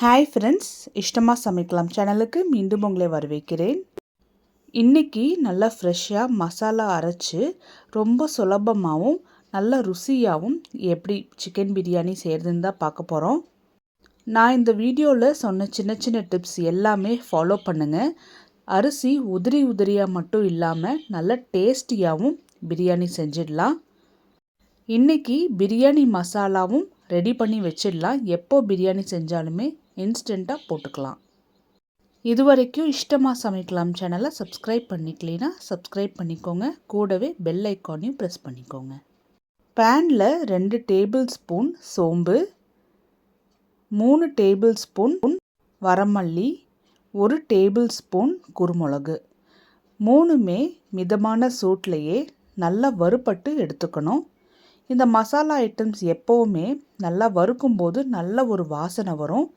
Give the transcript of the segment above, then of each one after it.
Hi friends இஷ்டமாக சமைக்கலாம் சேனலுக்கு மீண்டும் உங்களை வரவேற்கிறேன். இன்றைக்கி நல்லா ஃப்ரெஷ்ஷாக மசாலா அரைச்சி ரொம்ப சுலபமாகவும் நல்ல ருசியாகவும் எப்படி சிக்கன் பிரியாணி செய்கிறதுன்னு தான் பார்க்க போகிறோம் நான் இந்த வீடியோவில் சொன்ன சின்ன சின்ன டிப்ஸ் எல்லாமே ஃபாலோ பண்ணுங்கள் அரிசி உதிரி உதிரியாக மட்டும் இல்லாமல் நல்ல டேஸ்டியாகவும் பிரியாணி செஞ்சிடலாம். இன்றைக்கி பிரியாணி மசாலாவும் ரெடி பண்ணி வச்சிடலாம். எப்போ பிரியாணி செஞ்சாலுமே இன்ஸ்டண்ட்டாக போட்டுக்கலாம். இது வரைக்கும் இஷ்டமாக சமைக்கலாம் சேனலை சப்ஸ்கிரைப் பண்ணிக்கலைன்னா சப்ஸ்கிரைப் பண்ணிக்கோங்க. கூடவே பெல் ஐக்கானையும் ப்ரெஸ் பண்ணிக்கோங்க. பேனில் ரெண்டு டேபிள் ஸ்பூன் சோம்பு மூணு டேபிள் ஸ்பூன் வரமல்லி ஒரு டேபிள் ஸ்பூன் குருமிளகு. மூணுமே மிதமான சூட்லேயே நல்லா வறுபட்டு எடுத்துக்கணும். இந்த மசாலா ஐட்டம்ஸ் எப்போவுமே நல்லா வறுக்கும்போது நல்ல ஒரு வாசனை வரும்.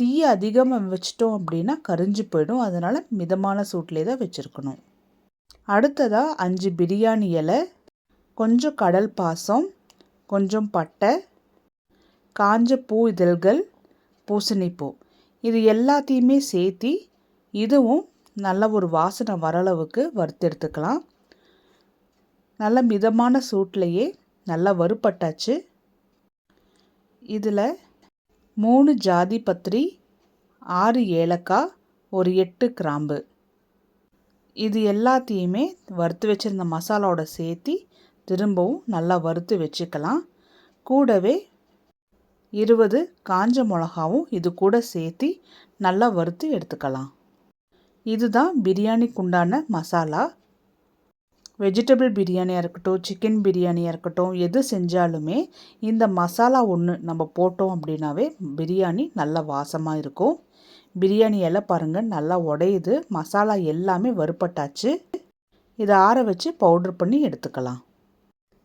தீயை அதிகமாக வச்சிட்டோம் அப்படின்னா கரிஞ்சு போயிடும். அதனால் மிதமான சூட்லேயே தான் வச்சுருக்கணும். அடுத்ததாக அஞ்சு பிரியாணி இலை கொஞ்சம் கடல் பாசம் கொஞ்சம் பட்டை காஞ்ச பூ இதழ்கள் பூசணிப்பூ. இது எல்லாத்தையுமே சேர்த்தி இதுவும் நல்ல ஒரு வாசனை வரளவுக்கு வறுத்தெடுத்துக்கலாம். நல்ல மிதமான சூட்லேயே நல்லா வறுப்பட்டாச்சு இதில் மூணு ஜாதி பத்திரி ஆறு ஏலக்காய் ஒரு எட்டு கிராம்பு. இது எல்லாத்தையுமே வறுத்து வச்சுருந்த மசாலாவோட சேர்த்தி திரும்பவும் நல்லா வறுத்து வச்சுக்கலாம். கூடவே இருபது காஞ்ச மிளகாவும் இது கூட சேர்த்தி நல்லா வறுத்து எடுத்துக்கலாம். இதுதான் பிரியாணிக்குண்டான மசாலா. வெஜிடபிள் பிரியாணியாக இருக்கட்டும் சிக்கன் பிரியாணியாக இருக்கட்டும் எது செஞ்சாலுமே இந்த மசாலா ஒன்று நம்ம போட்டோம் அப்படின்னாவே பிரியாணி நல்ல வாசமாக இருக்கும். பிரியாணி எல்லாம் பாருங்கள் நல்லா உடையுது. மசாலா எல்லாமே வறுப்பட்டாச்சு இதை ஆற வச்சு பவுட்ரு பண்ணி எடுத்துக்கலாம்.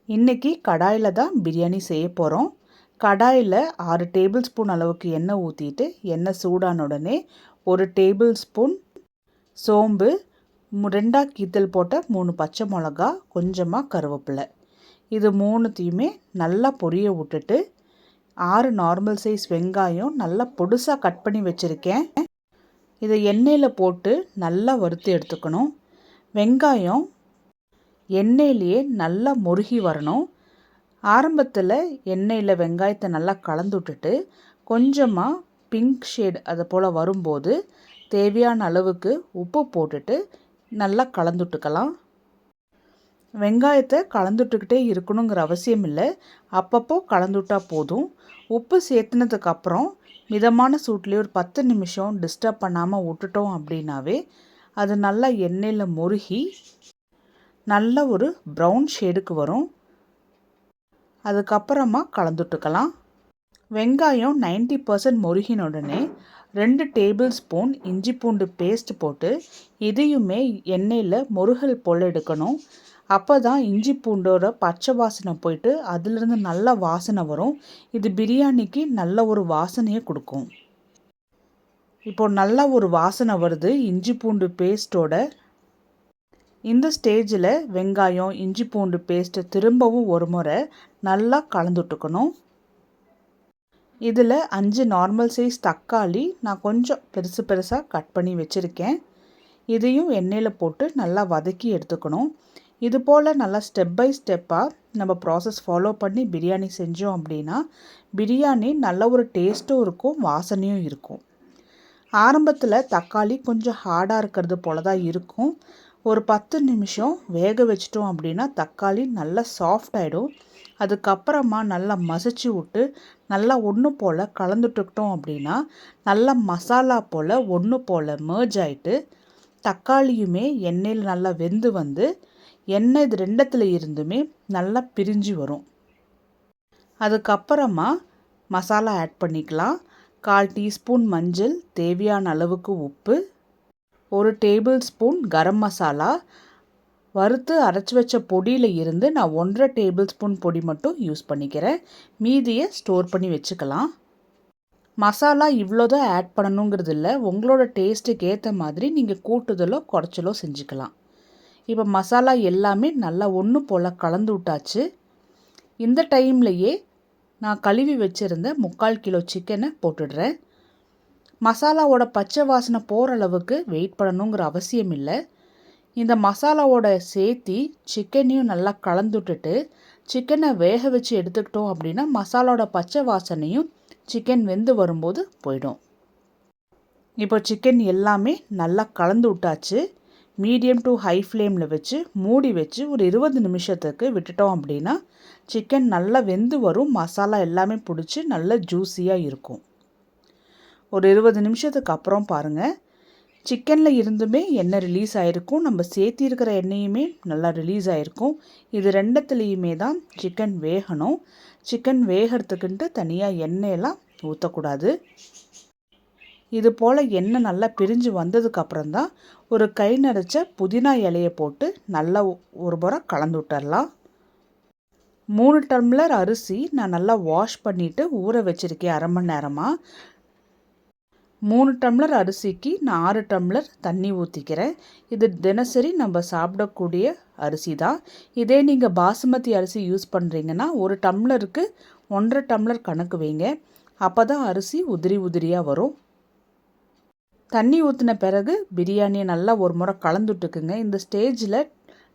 இன்றைக்கி கடாயில் தான் பிரியாணி செய்ய போகிறோம் கடாயில் ஆறு டேபிள் ஸ்பூன் அளவுக்கு எண்ணெய் ஊற்றிட்டு எண்ணெய் சூடான உடனே ஒரு டேபிள் ஸ்பூன் சோம்பு ரெண்டாக கீத்தல் போட்ட மூணு பச்சை மிளகா கொஞ்சமாக கருவேப்பிலை. இது மூணுத்தையுமே நல்லா பொரிய விட்டுட்டு ஆறு நார்மல் சைஸ் வெங்காயம் நல்லா பொடுசாக கட் பண்ணி வச்சுருக்கேன். இதை எண்ணெயில் போட்டு நல்லா வறுத்து எடுத்துக்கணும். வெங்காயம் எண்ணெயிலேயே நல்லா முருகி வரணும். ஆரம்பத்தில் எண்ணெயில் வெங்காயத்தை நல்லா கலந்து விட்டுட்டு கொஞ்சமாக பிங்க் ஷேட் அதை போல் வரும்போது தேவையான அளவுக்கு உப்பு போட்டுட்டு நல்லா கலந்துட்டுக்கலாம். வெங்காயத்தை கலந்துட்டுக்கிட்டே இருக்கணுங்கிற அவசியம் இல்லை. அப்பப்போ கலந்துட்டா போதும். உப்பு சேர்த்துனதுக்கப்புறம் மிதமான சூட்லேயே ஒரு பத்து நிமிஷம் டிஸ்டர்ப் பண்ணாமல் விட்டுட்டோம் அப்படின்னாவே அது நல்லா எண்ணெயில் முருகி நல்ல ஒரு ப்ரௌன் ஷேடுக்கு வரும். அதுக்கப்புறமா கலந்துட்டுக்கலாம். வெங்காயம் நைன்டி பர்சன்ட் முருகின உடனே ரெண்டு டேபிள் ஸ்பூன் இஞ்சி பூண்டு பேஸ்ட் போட்டு இதையுமே எண்ணெயில் முருகல் போல் எடுக்கணும். அப்போ தான் இஞ்சி பூண்டோட பச்சை வாசனை போயிட்டு அதிலிருந்து நல்ல வாசனை வரும். இது பிரியாணிக்கு நல்ல ஒரு வாசனையை கொடுக்கும். இப்போ நல்ல ஒரு வாசனை வருது இஞ்சி பூண்டு பேஸ்ட்டோட. இந்த ஸ்டேஜில் வெங்காயம் இஞ்சி பூண்டு பேஸ்ட்டு திரும்பவும் ஒரு முறை நல்லா கலந்துட்டுக்கணும். இதில் அஞ்சு நார்மல் சைஸ் தக்காளி நான் கொஞ்சம் பெருசு பெருசாக கட் பண்ணி வச்சுருக்கேன். இதையும் எண்ணெயில் போட்டு நல்லா வதக்கி எடுத்துக்கணும். இது போல் நல்லா ஸ்டெப் பை ஸ்டெப்பாக நம்ம ப்ராசஸ் ஃபாலோ பண்ணி பிரியாணி செஞ்சோம் அப்படின்னா பிரியாணி நல்ல ஒரு டேஸ்ட்டும் இருக்கும் வாசனையும் இருக்கும். ஆரம்பத்தில் தக்காளி கொஞ்சம் ஹார்டாக இருக்கிறது போல தான் இருக்கும். ஒரு பத்து நிமிஷம் வேக வச்சிட்டோம் அப்படின்னா தக்காளி நல்லா சாஃப்ட் ஆகிடும் அதுக்கப்புறமா நல்லா மசிச்சு விட்டு நல்லா ஒன்று போல் கலந்துட்டுக்கிட்டோம் அப்படின்னா நல்லா மசாலா போல் ஒன்று போல் மேர்ஜ் ஆகிட்டு தக்காளியுமே எண்ணெயில் நல்லா வெந்து வந்து எண்ணெய் இது ரெண்டத்தில் இருந்துமே நல்லா பிரிஞ்சு வரும். அதுக்கப்புறமா மசாலா ஆட் பண்ணிக்கலாம். கால் டீஸ்பூன் மஞ்சள் தேவையான அளவுக்கு உப்பு ஒரு டேபிள் ஸ்பூன் கரம் மசாலா வறுத்து அரைச்சி வச்ச பொடியில் இருந்து நான் ஒன்றரை டேபிள் ஸ்பூன் பொடி மட்டும் யூஸ் பண்ணிக்கிறேன். மீதியை ஸ்டோர் பண்ணி வச்சுக்கலாம். மசாலா இவ்வளோதான் ஆட் பண்ணணுங்கிறது இல்லை. உங்களோட டேஸ்ட்டுக்கு ஏற்ற மாதிரி நீங்கள் கூட்டுதலோ குறைச்சலோ செஞ்சுக்கலாம். இப்போ மசாலா எல்லாமே நல்லா ஒன்று போல் கலந்து விட்டாச்சு. இந்த டைம்லையே நான் கழுவி வச்சுருந்த முக்கால் கிலோ சிக்கனை போட்டுடுறேன். மசாலாவோட பச்சை வாசனை போகிற அளவுக்கு வெயிட் பண்ணணுங்கிற அவசியம் இல்லை. இந்த மசாலாவோட சேர்த்தி சிக்கனையும் நல்லா கலந்துட்டுட்டு சிக்கனை வேக வச்சு எடுத்துக்கிட்டோம் அப்படின்னா மசாலாவோட பச்சை வாசனையும் சிக்கன் வெந்து வரும்போது போயிடும். இப்போ சிக்கன் எல்லாமே நல்லா கலந்து விட்டாச்சு. மீடியம் டு ஹை ஃப்ளேமில் வச்சு மூடி வச்சு ஒரு இருபது நிமிஷத்துக்கு விட்டுட்டோம் அப்படின்னா சிக்கன் நல்லா வெந்து வரும் மசாலா எல்லாமே பிடிச்சி நல்லா ஜூஸியாக இருக்கும். ஒரு இருபது நிமிஷத்துக்கு அப்புறம் பாருங்கள் சிக்கனில் இருந்துமே எண்ணெய் ரிலீஸ் ஆகிருக்கும் நம்ம சேர்த்திருக்கிற எண்ணெயுமே நல்லா ரிலீஸ் ஆகிருக்கும் இது ரெண்டத்துலேயுமே தான் சிக்கன் வேகணும். சிக்கன் வேகிறதுக்குன்ட்டு தனியாக எண்ணெயெல்லாம் ஊற்றக்கூடாது இது போல் எண்ணெய் நல்லா பிரிஞ்சு வந்ததுக்கப்புறம் தான் ஒரு கை நரைச்ச புதினா இலையை போட்டு நல்லா ஒரு முறை கலந்து விட்டுடலாம் மூணு டம்ளர் அரிசி நான் நல்லா வாஷ் பண்ணிவிட்டு ஊற வச்சுருக்கேன் அரை மணி நேரமாக மூணு டம்ளர் அரிசிக்கு நான் ஆறு டம்ளர் தண்ணி ஊற்றிக்கிறேன் இது தினசரி நம்ம சாப்பிடக்கூடிய அரிசி தான் இதே நீங்கள் பாசுமதி அரிசி யூஸ் பண்ணுறீங்கன்னா ஒரு டம்ளருக்கு ஒன்றரை டம்ளர் கணக்கு வைங்க. அப்போ தான் அரிசி உதிரி உதிரியாக வரும். தண்ணி ஊற்றின பிறகு பிரியாணியை நல்லா ஒரு முறை கலந்துட்டுக்குங்க இந்த ஸ்டேஜில்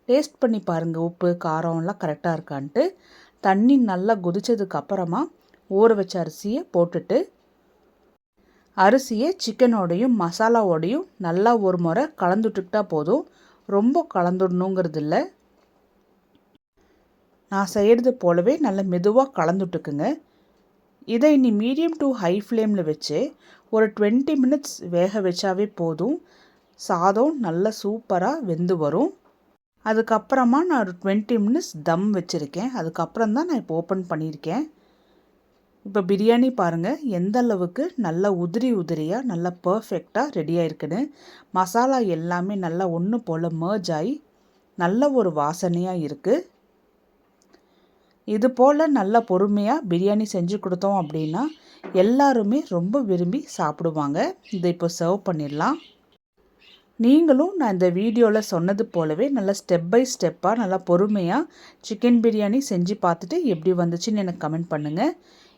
டேஸ்ட் பண்ணி பாருங்கள் உப்பு காரம்லாம் கரெக்டாக இருக்கான்ட்டு. தண்ணி நல்லா குதிச்சதுக்கப்புறமா ஊற வச்ச அரிசியை போட்டுட்டு அரிசியை சிக்கனோடையும் மசாலாவோடையும் நல்லா ஒரு முறை கலந்துட்டுக்கிட்டா போதும். ரொம்ப கலந்துடணுங்கிறது இல்லை நான் செய்கிறது போலவே நல்லா மெதுவாக கலந்துட்டுக்குங்க. இதை இனி மீடியம் டு ஹை ஃப்ளேமில் வச்சு ஒரு டுவெண்ட்டி மினிட்ஸ் வேக வச்சாவே போதும். சாதம் நல்லா சூப்பராக வெந்து வரும். அதுக்கப்புறமா நான் ஒரு டுவெண்ட்டி மினிட்ஸ் தம் வச்சுருக்கேன். அதுக்கப்புறம் தான் நான் இப்போ ஓப்பன் பண்ணியிருக்கேன். இப்போ பிரியாணி பாருங்கள் எந்த அளவுக்கு நல்லா உதிரி உதிரியாக நல்லா பர்ஃபெக்டாக ரெடியாக இருக்குன்னு மசாலா எல்லாமே நல்லா ஒன்று போல் மர்ஜ் ஆகி நல்ல ஒரு வாசனையாக இருக்குது இது போல் நல்லா பொறுமையாக பிரியாணி செஞ்சு கொடுத்தோம் அப்படின்னா எல்லாருமே ரொம்ப விரும்பி சாப்பிடுவாங்க. இதை இப்போ சர்வ் பண்ணிடலாம். நீங்களும் நான் இந்த வீடியோவில் சொன்னது போலவே நல்லா ஸ்டெப் பை ஸ்டெப்பாக நல்லா பொறுமையாக சிக்கன் பிரியாணி செஞ்சு பார்த்துட்டு எப்படி வந்துச்சுன்னு எனக்கு கமெண்ட் பண்ணுங்கள்